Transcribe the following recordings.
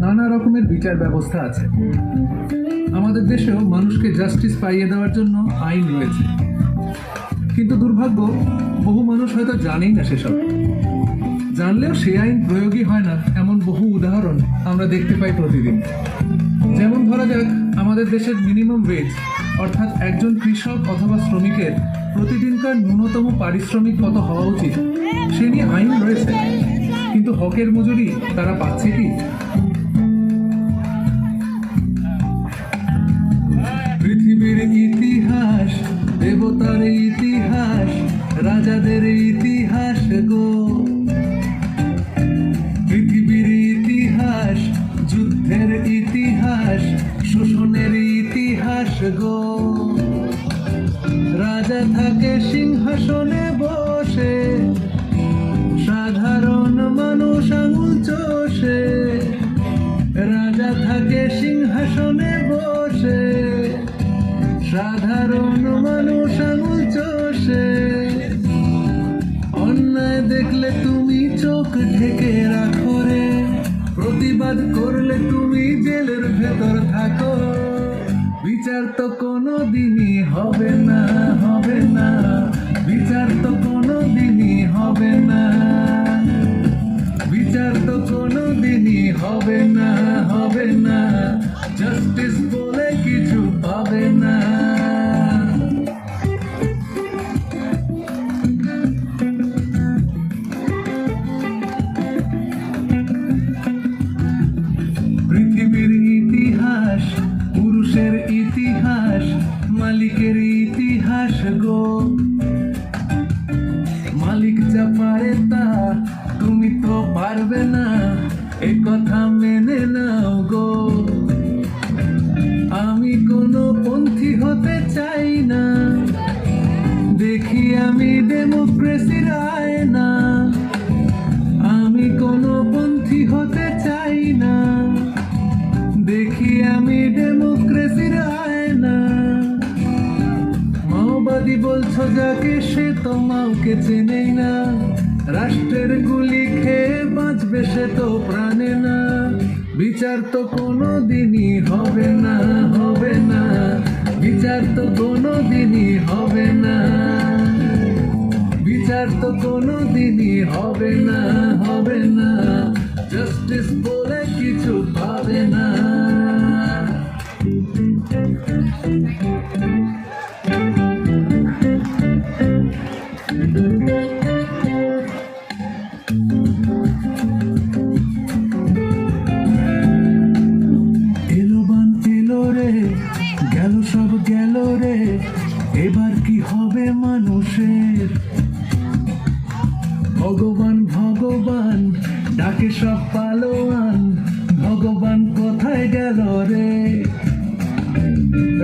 নানা রকমের বিচার ব্যবস্থা আছে। আমাদের দেশেও মানুষকে জাস্টিস পাইয়ে দেওয়ার জন্য আইন রয়েছে। কিন্তু দুর্ভাগ্য, বহু মানুষ হয়তো জানেই না সেসব। জানলেও সে আইন প্রয়োগই হয় না এমন বহু উদাহরণ আমরা দেখতে পাই প্রতিদিন। যেমন ধরা যাক, আমাদের দেশের মিনিমাম ওয়েজ অর্থাৎ একজন কৃষক অথবা শ্রমিকের প্রতিদিনকার ন্যূনতম পারিশ্রমিক কত হওয়া উচিত? সে নিয়ে আইন রয়েছে। কিন্তু হকের মজুরি তারা পাচ্ছে কি? ইতিহাস গো। পৃথিবীর ইতিহাস যুদ্ধের ইতিহাস শোষণের ইতিহাস গো। রাজা থাকে সিংহাসনে বসে চোখ ঢেকে রাখো রে। প্রতিবাদ করলে তুমি জেলের ভেতর থাকো। বিচার তো কোনো দিনই হবে না হবে না। বিচার তো কোনো দিনই হবে না। ইতিহাস গো। মালিক যা পারে তা তুমি তো পারবে না, এ কথা মেনে নাও গো। আমি কোনো পন্থী হতে চাই না, দেখি আমি ডেমোক্রেসির আয় না আমি কোনো পন্থী হতে যাকে সে তো মাওকে চেনেই না। রাষ্ট্রের গুলি খেয়ে বাঁচবে সে তো প্রাণে না। বিচার তো কোনো দিনই হবে না হবে না। বিচার তো কোনো দিনই হবে না। বিচার তো কোনো দিনই হবে না হবে না। জাস্টিস বলে কিছু পাবে না। হবে মানুষের। ভগবান ভগবান, ডাকে সব পালোয়ান। ভগবান কোথায় গেল রে?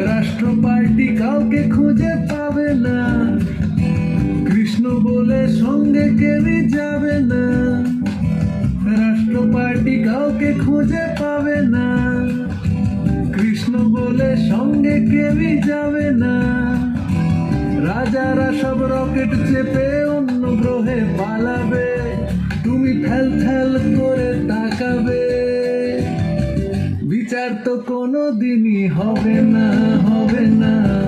রাষ্ট্র পার্টি কাউকে খুঁজে পাবে না। কৃষ্ণ বলে সঙ্গে কেউই যাবে না। রাষ্ট্র পার্টি কাউকে খুঁজে পাবে না। কৃষ্ণ বলে সঙ্গে কেউই যাবে না। রাজারা সব রকেট চেপে অন্য গ্রহে পালাবে। তুমি ফেল ফেল করে তাকাবে। বিচার তো কোনো দিনই হবে না হবে না।